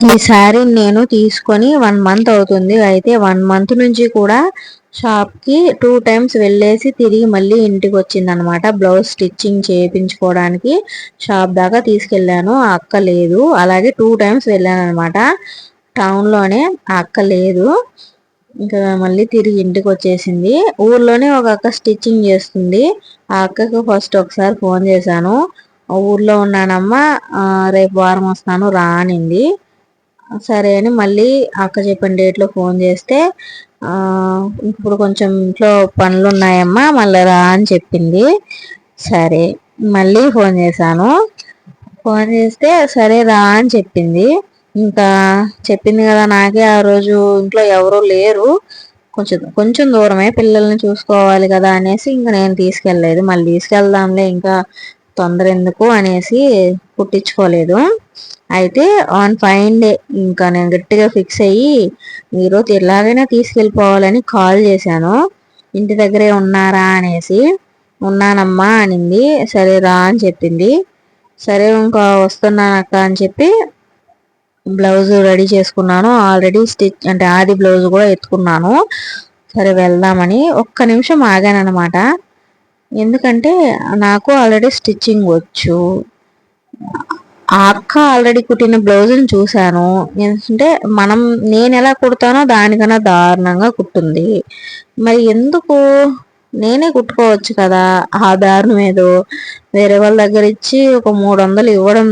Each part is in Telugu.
ఈ శారీ నేను తీసుకొని వన్ మంత్ అవుతుంది. అయితే వన్ మంత్ నుంచి కూడా షాప్కి టూ టైమ్స్ వెళ్ళేసి తిరిగి మళ్ళీ ఇంటికి వచ్చింది అనమాట బ్లౌజ్ స్టిచ్చింగ్ చేయించుకోవడానికి షాప్ దాకా తీసుకెళ్ళాను. అక్క లేదు. అలాగే టూ టైమ్స్ వెళ్ళాను అనమాట టౌన్లోనే అక్క లేదు. ఇంకా మళ్ళీ తిరిగి ఇంటికి వచ్చేసింది. ఊర్లోనే ఒక అక్క స్టిచ్చింగ్ చేస్తుంది. ఆ అక్కకు ఫస్ట్ ఒకసారి ఫోన్ చేశాను. ఊర్లో ఉన్నానమ్మా రేపు వారం వస్తాను రానింది. సరే అని మళ్ళీ అక్క చెప్పిన డేట్లో ఫోన్ చేస్తే ఇప్పుడు కొంచెం ఇంట్లో పనులు ఉన్నాయమ్మా మళ్ళీ రా అని చెప్పింది. సరే మళ్ళీ ఫోన్ చేశాను. ఫోన్ చేస్తే సరే రా అని చెప్పింది. ఇంకా చెప్పింది కదా నాకే ఆ రోజు ఇంట్లో ఎవరూ లేరు. కొంచెం కొంచెం దూరమే పిల్లల్ని చూసుకోవాలి కదా అనేసి ఇంకా నేను తీసుకెళ్ళలేదు. మళ్ళీ తీసుకెళ్దాంలే ఇంకా తొందర ఎందుకు అనేసి కుట్టించుకోలేదు అయితే ఆన్ ఫైన్ డే ఇంకా నేను గట్టిగా ఫిక్స్ అయ్యి ఈరోజు ఎలాగైనా తీసుకెళ్ళిపోవాలని కాల్ చేశాను. ఇంటి దగ్గరే ఉన్నారా అనేసి ఉన్నానమ్మా అనింది. సరే రా అని చెప్పింది. సరే ఇంకా వస్తున్నాను అక్క అని చెప్పి బ్లౌజ్ రెడీ చేసుకున్నాను. ఆల్రెడీ స్టిచ్ అంటే ఆది బ్లౌజ్ కూడా ఎత్తుకున్నాను. సరే వెళ్దామని ఒక్క నిమిషం ఆగాను అనమాట ఎందుకంటే నాకు ఆల్రెడీ స్టిచ్చింగ్ వచ్చు. ఆ అక్క ఆల్రెడీ కుట్టిన బ్లౌజ్ని చూశాను. ఏంటంటే మనం నేను ఎలా కుడతానో దానికన్నా దారుణంగా కుట్టుంది. మరి ఎందుకు? నేనే కుట్టుకోవచ్చు కదా? ఆ దారుణం ఏదో. వేరే వాళ్ళ దగ్గర ఇచ్చి ఒక మూడు వందలు ఇవ్వడం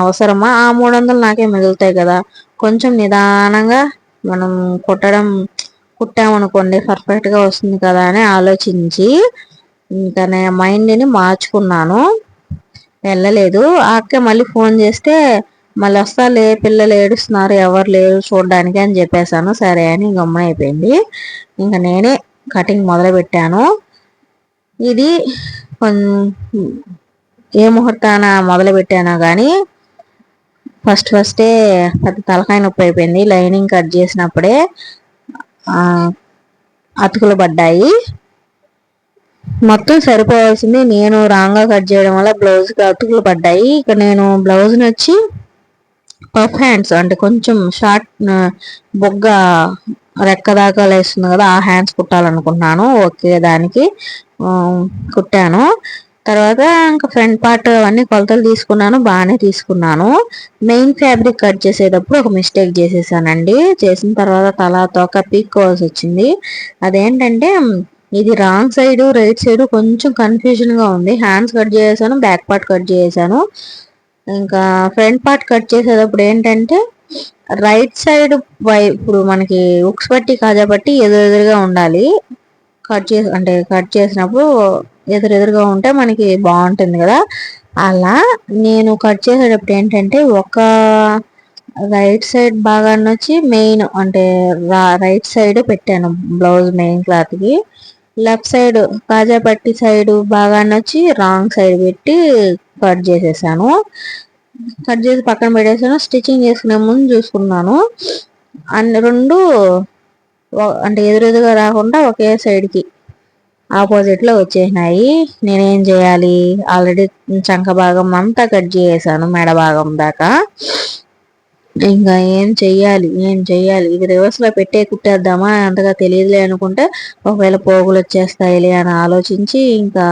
అవసరమా? ఆ మూడు వందలు నాకే మిగులుతాయి కదా. కొంచెం నిదానంగా మనం కుట్టడం కుట్టామనుకోండి పర్ఫెక్ట్గా వస్తుంది కదా అని ఆలోచించి ఇంకా నేను మైండ్ని మార్చుకున్నాను. వెళ్ళలేదు. ఆ అక్క మళ్ళీ ఫోన్ చేస్తే మళ్ళీ వస్తాలే పిల్లలు ఏడుస్తున్నారు ఎవరు లేరు చూడడానికి అని చెప్పేశాను. సరే అని గమ్మున అయిపోయింది. ఇంకా నేనే కటింగ్ మొదలు పెట్టాను. ఇది ఏ ముహూర్తాన మొదలు పెట్టానో కానీ ఫస్ట్ ఫస్టే పెద్ద తలకాయ నొప్పి అయిపోయింది. లైనింగ్ కట్ చేసినప్పుడే అతుకులు పడ్డాయి. మొత్తం సరిపోవాల్సింది. నేను రాంగా కట్ చేయడం వల్ల బ్లౌజ్కి అతుకులు పడ్డాయి. ఇక నేను బ్లౌజ్ని వచ్చి పఫ్ హ్యాండ్స్ అంటే కొంచెం షార్ట్ బొగ్గ రెక్క దాకా కదా ఆ హ్యాండ్స్ కుట్టాలనుకుంటున్నాను ఓకే దానికి కుట్టాను. తర్వాత ఇంకా ఫ్రంట్ పార్ట్ అవన్నీ కొలతలు తీసుకున్నాను బాగానే తీసుకున్నాను. మెయిన్ ఫ్యాబ్రిక్ కట్ చేసేటప్పుడు ఒక మిస్టేక్ చేసేసానండి. చేసిన తర్వాత తల తోక పీక్కోవాల్సి వచ్చింది. అదేంటంటే ఇది రాంగ్ సైడ్ రైట్ సైడ్ కొంచెం కన్ఫ్యూజన్గా ఉంది. హ్యాండ్స్ కట్ చేసాను బ్యాక్ పార్ట్ కట్ చేసాను. ఇంకా ఫ్రంట్ పార్ట్ కట్ చేసేటప్పుడు ఏంటంటే రైట్ సైడ్ వై ఇప్పుడు మనకి ఉక్స్ పట్టి కాజా పట్టి ఎదురెదురుగా ఉండాలి. కట్ చేసి అంటే కట్ చేసినప్పుడు ఎదురెదురుగా ఉంటే మనకి బాగుంటుంది కదా. అలా నేను కట్ చేసేటప్పుడు ఏంటంటే ఒక రైట్ సైడ్ భాగాన్ని వచ్చి మెయిన్ అంటే రైట్ సైడ్ పెట్టాను బ్లౌజ్ మెయిన్ క్లాత్కి లెఫ్ట్ సైడ్ కాజా పట్టి సైడ్ భాగాన్ని వచ్చి రాంగ్ సైడ్ పెట్టి కట్ చేసేసాను. కట్ చేసి పక్కన పెట్టేసాను. స్టిచ్చింగ్ చేసుకునే ముందు చూసుకున్నాను. అన్ని రెండు అంటే ఎదురెదురుగా రాకుండా ఒకే సైడ్కి ఆపోజిట్లో వచ్చేసినాయి. నేనేం చేయాలి? ఆల్రెడీ చంక భాగం అంతా కట్ చేసాను మెడ భాగం దాకా. ఇంకా ఏం చెయ్యాలి? ఏం చెయ్యాలి? ఇది రివర్స్లో పెట్టే కుట్టేద్దామా? అంతగా తెలియదులే అనుకుంటే ఒకవేళ పోగులు వచ్చేస్తాయిలే అని ఆలోచించి ఇంకా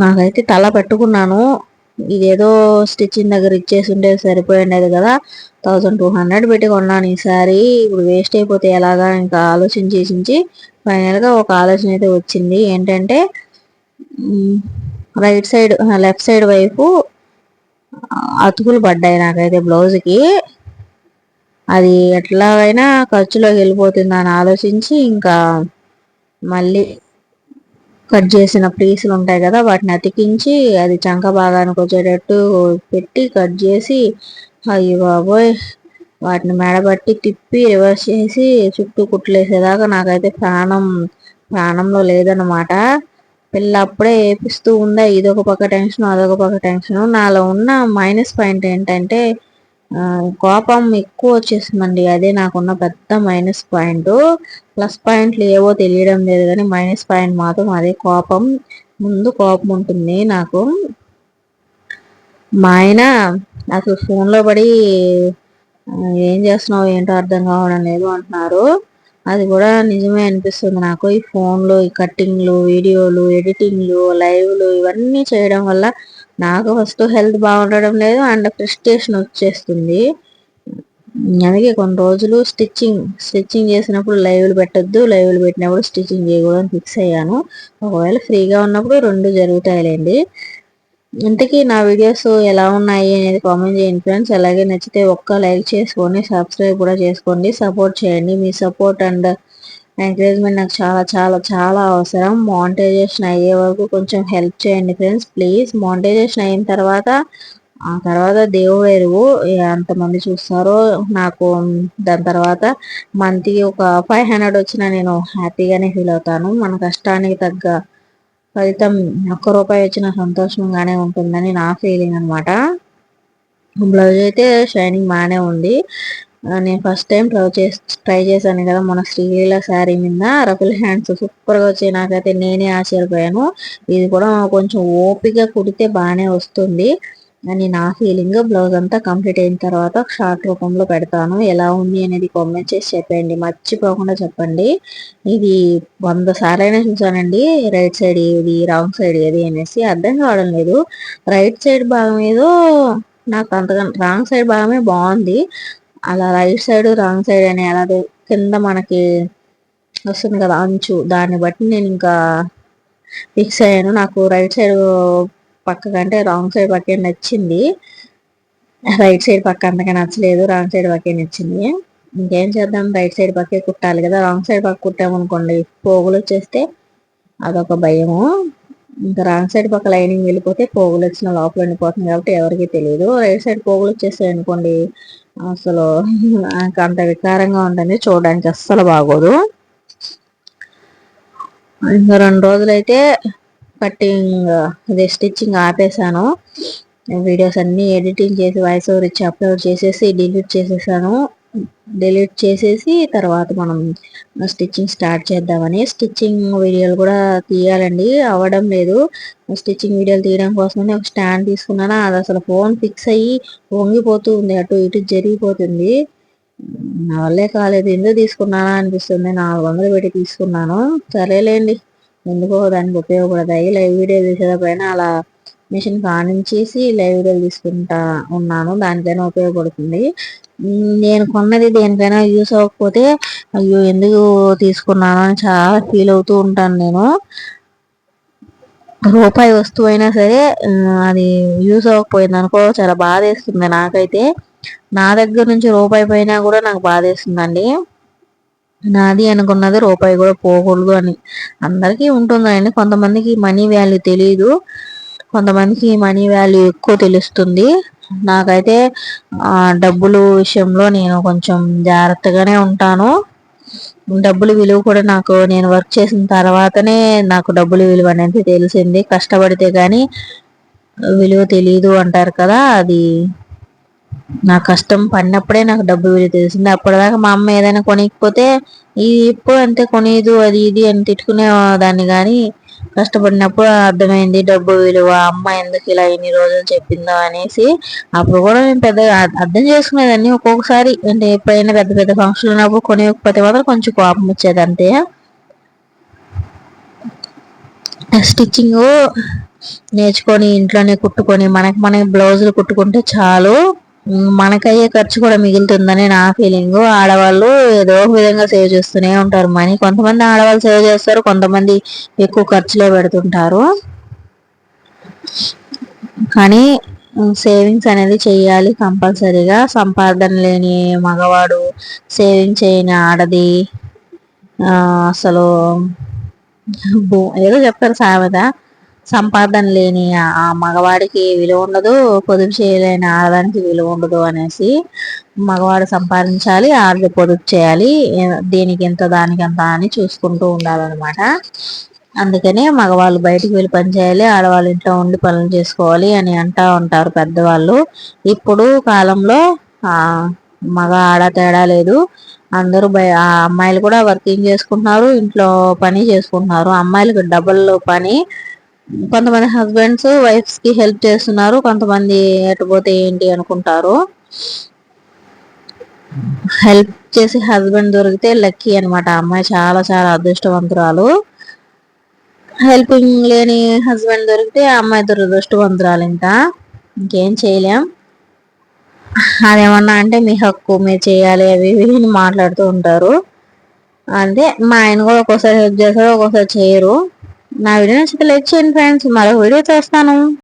నాకైతే తల పెట్టుకున్నాను. ఇదేదో స్టిచ్చింగ్ దగ్గర ఇచ్చేసి ఉంటే సరిపోయిండేది కదా. థౌజండ్ టూ హండ్రెడ్ పెట్టి కొన్నాను ఈసారి. ఇప్పుడు వేస్ట్ అయిపోతే ఎలాగా? ఇంకా ఆలోచించేసించి ఫైనల్గా ఒక ఆలోచన అయితే వచ్చింది. ఏంటంటే రైట్ సైడ్ లెఫ్ట్ సైడ్ వైపు అతుకులు పడ్డాయి నాకైతే బ్లౌజ్కి. అది ఎట్లాగైనా ఖర్చులోకి వెళ్ళిపోతుంది అని ఆలోచించి ఇంకా మళ్ళీ కట్ చేసిన పీసులు ఉంటాయి కదా వాటిని అతికించి అది చంక భాగానికి వచ్చేటట్టు పెట్టి కట్ చేసి అయ్యి బాబోయ్! వాటిని మెడబట్టి తిప్పి రివర్స్ చేసి చుట్టూ కుట్లేసేదాకా నాకైతే ప్రాణం ప్రాణంలో లేదనమాట పిల్ల అప్పుడే ఏపిస్తూ ఉందా ఇదొక పక్క టెన్షన్ అదొక పక్క టెన్షన్. నాలో ఉన్న మైనస్ పాయింట్ ఏంటంటే కోపం ఎక్కువ వచ్చేసిందండి. అదే నాకున్న పెద్ద మైనస్ పాయింట్. ప్లస్ పాయింట్లు ఏవో తెలియడం లేదు కానీ మైనస్ పాయింట్ మాత్రం అదే కోపం. ముందు కోపం ఉంటుంది నాకు. మా ఆయన అసలు ఫోన్లో పడి ఏం చేస్తున్నావు ఏంటో అర్థం కావడం లేదు అంటున్నారు. అది కూడా నిజమే అనిపిస్తుంది నాకు. ఈ ఫోన్లు ఈ కట్టింగ్లు వీడియోలు ఎడిటింగ్లు లైవ్లు ఇవన్నీ చేయడం వల్ల నాకు ఫస్ట్ హెల్త్ బాగుండడం లేదు అండ్ ఫ్రస్ట్రేషన్ వచ్చేస్తుంది. అందుకే కొన్ని రోజులు స్టిచ్చింగ్ స్టిచ్చింగ్ చేసినప్పుడు లైవ్లు పెట్టద్దు లైవ్లు పెట్టినప్పుడు స్టిచ్చింగ్ చేయకూడదని ఫిక్స్ అయ్యాను. ఒకవేళ ఫ్రీగా ఉన్నప్పుడు రెండు జరుగుతాయిలేండి. ఇంతకీ నా వీడియోస్ ఎలా ఉన్నాయి అనేది కామెంట్ చేయండి ఫ్రెండ్స్ అలాగే నచ్చితే ఒక్క లైక్ చేసుకొని సబ్స్క్రైబ్ కూడా చేసుకోండి. సపోర్ట్ చేయండి. మీ సపోర్ట్ అండ్ ఎంకరేజ్మెంట్ నాకు చాలా చాలా చాలా అవసరం. మానిటైజేషన్ అయ్యే వరకు కొంచెం హెల్ప్ చేయండి ఫ్రెండ్స్ ప్లీజ్ మానిటైజేషన్ అయిన తర్వాత ఆ తర్వాత దేవుడు ఎరువు. ఎంతమంది చూస్తారో నాకు దాని తర్వాత మంత్కి ఒక ఫైవ్ హండ్రెడ్ వచ్చినా నేను హ్యాపీగానే ఫీల్ అవుతాను. మన కష్టానికి తగ్గ ఫలితం ఒక్క రూపాయి వచ్చిన సంతోషంగానే ఉంటుందని నా ఫీలింగ్ అనమాట బ్లౌజ్ అయితే షైనింగ్ బాగానే ఉంది. నేను ఫస్ట్ టైం ట్రై చేసి ట్రై చేశాను కదా మన శ్రీలీల శారీ మీద. రఫిల్ హ్యాండ్స్ సూపర్గా వచ్చాయి. నాకైతే నేనే ఆశ్చర్యపోయాను. ఇది కూడా కొంచెం ఓపిక కుడితే బాగానే వస్తుంది. అని నా ఫీలింగ్ బ్లౌజ్ అంతా కంప్లీట్ అయిన తర్వాత షార్ట్ రూపంలో పెడతాను. ఎలా ఉంది అనేది కామెంట్ చేసి చెప్పండి. మర్చిపోకుండా చెప్పండి. ఇది వంద సార్లైనా చూసానండి రైట్ సైడ్ ఏది రాంగ్ సైడ్ ఏది అనేసి అర్థం కావడం లేదు. రైట్ సైడ్ భాగం ఏదో నాకు అంతగా రాంగ్ సైడ్ భాగమే బాగుంది. అలా రైట్ సైడ్ రాంగ్ సైడ్ అని అలా కింద మనకి వస్తుంది కదా అంచు. దాన్ని బట్టి నేను ఇంకా ఫిక్స్ అయ్యాను. నాకు రైట్ సైడ్ పక్క కంటే రాంగ్ సైడ్ పక్కే నచ్చింది. రైట్ సైడ్ పక్క అంతగా నచ్చలేదు రాంగ్ సైడ్ పక్కే నచ్చింది. ఇంకేం చేద్దాం? రైట్ సైడ్ పక్కే కుట్టాలి కదా రాంగ్ సైడ్ పక్క కుట్టామనుకోండి పోగులు వచ్చేస్తే అదొక భయము. ఇంకా రాంగ్ సైడ్ పక్క లైనింగ్ వెళ్ళిపోతే పోగులు వచ్చిన లోపల ఉండిపోతుంది కాబట్టి ఎవరికి తెలియదు రైట్ సైడ్ పోగులు వచ్చేస్తాయి అనుకోండి అసలు అంత వికారంగా ఉంటుంది చూడడానికి అస్సలు బాగోదు. ఇంకా రెండు రోజులైతే కట్టింగ్ అదే స్టిచ్చింగ్ ఆపేసాను. వీడియోస్ అన్నీ ఎడిటింగ్ చేసి వాయిస్ ఓవర్ ఇచ్చి అప్లోడ్ చేసేసి డిలీట్ చేసేసాను. డిలీట్ చేసేసి తర్వాత మనం స్టిచ్చింగ్ స్టార్ట్ చేద్దామని. స్టిచ్చింగ్ వీడియోలు కూడా తీయాలండి. అవ్వడం లేదు. స్టిచ్చింగ్ వీడియోలు తీయడం కోసమని ఒక స్టాండ్ తీసుకున్నాను? అది అసలు ఫోన్ ఫిక్స్ అయ్యి వంగిపోతూ ఉంది. అటు ఇటు జరిగిపోతుంది. నా వల్లే కాలేదు. ఎందుకు తీసుకున్నానా అనిపిస్తుంది. నాలుగు వందలు పెట్టి తీసుకున్నాను. సరేలేండి. ఎందుకో దానికి ఉపయోగపడతాయి లైవ్ వీడియో తీసేటప్పుడైనా అలా మిషన్ చేసి లైవ్ వీడియోలు తీసుకుంటా ఉన్నాను. దానికైనా ఉపయోగపడుతుంది. నేను కొన్నది దేనికైనా యూస్ అవ్వకపోతే అయ్యో ఎందుకు తీసుకున్నాను అని చాలా ఫీల్ అవుతూ ఉంటాను నేను. రూపాయి వస్తువు అయినా సరే అది యూస్ అవ్వకపోయింది అనుకో చాలా బాధ వేస్తుంది నాకైతే. నా దగ్గర నుంచి రూపాయి పోయినా కూడా నాకు బాధ వేస్తుందండి నాది అనుకున్నది రూపాయి కూడా పోకూడదు అని. అందరికీ ఉంటుందండి. కొంతమందికి మనీ వాల్యూ తెలియదు కొంతమందికి మనీ వాల్యూ ఎక్కువ తెలుస్తుంది. నాకైతే డబ్బులు విషయంలో నేను కొంచెం జాగ్రత్తగానే ఉంటాను. డబ్బులు విలువ కూడా నాకు నేను వర్క్ చేసిన తర్వాతనే నాకు డబ్బులు విలువ అనేది తెలిసింది. కష్టపడితే కానీ విలువ తెలియదు అంటారు కదా అది నా కష్టం పడినప్పుడే నాకు డబ్బు విలువ తెలిసింది. అప్పటిదాకా మా అమ్మ ఏదైనా కొనికపోతే ఈ ఇప్పుడు అంతే కొనేదు అది ఇది అని తిట్టుకునే దాన్ని కానీ కష్టపడినప్పుడు అర్థమైంది డబ్బు విలువ అమ్మ ఎందుకు ఇలా ఇన్ని రోజులు చెప్పిందో అనేసి. అప్పుడు కూడా నేను పెద్దగా అర్థం చేసుకునేదాన్ని ఒక్కొక్కసారి. అంటే ఎప్పుడైనా పెద్ద పెద్ద ఫంక్షన్లు ఉన్నప్పుడు కొనివ్వకపోతే మాత్రం కొంచెం కోపం వచ్చేది అంతే. స్టిచ్చింగ్ నేర్చుకొని ఇంట్లోనే కుట్టుకొని మనకి మనకి బ్లౌజులు కుట్టుకుంటే చాలు. మనకయ్యే ఖర్చు కూడా మిగులుతుందని నా ఫీలింగ్ ఆడవాళ్ళు ఏదో ఒక విధంగా సేవ్ చేస్తూనే ఉంటారు. మనీ కొంతమంది ఆడవాళ్ళు సేవ్ చేస్తారు కొంతమంది ఎక్కువ ఖర్చులే పెడుతుంటారు. కానీ సేవింగ్స్ అనేది చేయాలి కంపల్సరీగా. సంపాదన లేని మగవాడు సేవింగ్ చేయని ఆడది అసలు ఏదో చెప్తారు సామెత. సంపాదన లేని ఆ మగవాడికి విలువ ఉండదు పొదుపు చేయలేని ఆడదానికి విలువ ఉండదు అనేసి మగవాడు సంపాదించాలి ఆడది పొదుపు చేయాలి దీనికి ఎంత దానికి ఎంత అని చూసుకుంటూ ఉండాలన్నమాట. అందుకనే మగవాళ్ళు బయటికి వెళ్ళి పని చేయాలి ఆడవాళ్ళు ఇంట్లో ఉండి పనులు చేసుకోవాలి అని అంటా ఉంటారు పెద్దవాళ్ళు. ఇప్పుడు కాలంలో మగ ఆడ తేడా లేదు. అందరూ ఆ అమ్మాయిలు కూడా వర్కింగ్ చేసుకుంటున్నారు ఇంట్లో పని చేసుకుంటున్నారు. అమ్మాయిలకు డబుల్ పని కొంతమంది హస్బెండ్స్ వైఫ్స్కి హెల్ప్ చేస్తున్నారు కొంతమంది ఎటుపోతే ఏంటి అనుకుంటారు. హెల్ప్ చేసి హస్బెండ్ దొరికితే లక్కీ అనమాట అమ్మాయి చాలా చాలా అదృష్టవంతురాలు. హెల్పింగ్ లేని హస్బెండ్ దొరికితే అమ్మాయి దురదృష్టవంతురాలు ఇంకా ఇంకేం చేయలేం. అదేమన్నా అంటే మీ హక్కు మీరు చేయాలి అవి ఇవి మాట్లాడుతూ ఉంటారు. అంటే మా ఆయన కూడా ఒక్కోసారి హెల్ప్ చేస్తారు ఒక్కోసారి చేయరు. నా వీడియో నచ్చితే లైక్ చేయండి ఫ్రెండ్స్ మరో వీడియోతో వస్తాను.